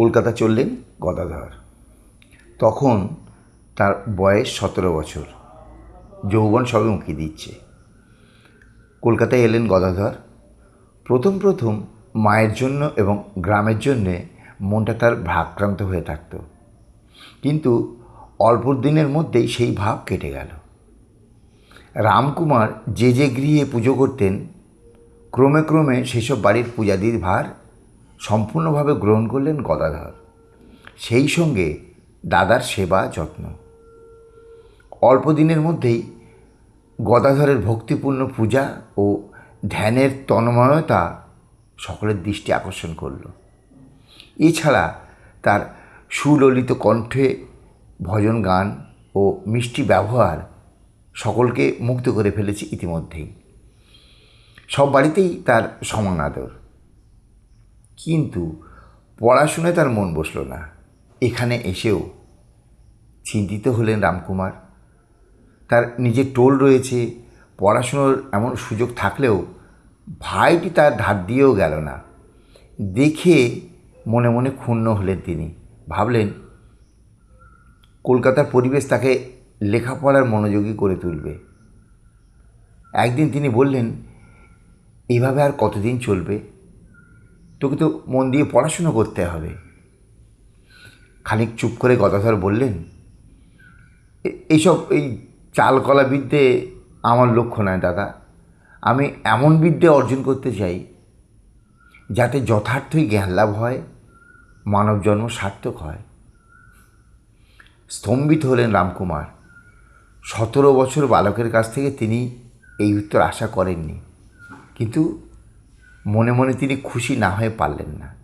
কলকাতা চললেন গদাধর। তখন তার বয়স সতেরো বছর। যৌবন সবে উঁকি দিচ্ছে। কলকাতায় এলেন গদাধর। প্রথম প্রথম মায়ের জন্য এবং গ্রামের জন্যে মনটা তার ভারাক্রান্ত হয়ে থাকত। কিন্তু অল্প দিনের মধ্যেই সেই ভাব কেটে গেল। রামকুমার যে যে গৃহে পুজো করতেন, ক্রমে ক্রমে সেসব বাড়ির পূজাদির ভার সম্পূর্ণভাবে গ্রহণ করলেন গদাধর। সেই সঙ্গে দাদার সেবা যত্ন। অল্প দিনের মধ্যেই গদাধরের ভক্তিপূর্ণ পূজা ও ধ্যানের তন্ময়তা সকলের দৃষ্টি আকর্ষণ করল। এছাড়া তার সুললিত কণ্ঠে ভজন গান ও মিষ্টি ব্যবহার সকলকে মুক্ত করে ফেলেছে ইতিমধ্যেই। সব বাড়িতেই তার সমান আদর কিন্তু পড়াশুনায় তার মন বসল না। এখানে এসেও চিন্তিত হলেন রামকুমার। তার নিজের টোল রয়েছে, পড়াশুনোর এমন সুযোগ থাকলেও ভাইটি তার ধার দিয়েও গেল না। দেখে মনে মনে ক্ষুণ্ণ হলেন তিনি। ভাবলেন, কলকাতার পরিবেশ তাকে লেখাপড়ার মনোযোগী করে তুলবে। একদিন তিনি বললেন, এভাবে আর কতদিন চলবে? তোকে তো মন দিয়ে পড়াশুনো করতে হবে। খানিক চুপ করে গদাধর বললেন, "এ- এইসব এই চালকলা বিদ্যে আমার লক্ষ্য নয় দাদা। আমি এমন বিদ্যে অর্জন করতে চাই, যাতে যথার্থই জ্ঞান লাভ হয়, মানব জন্ম সার্থক হয়। স্তম্ভিত হলেন রামকুমার। সতেরো বছর বালকের কাছ থেকে তিনি এই উত্তর আশা করেননি। কিন্তু মনে মনে তিনি খুশি না হয়ে পারলেন না।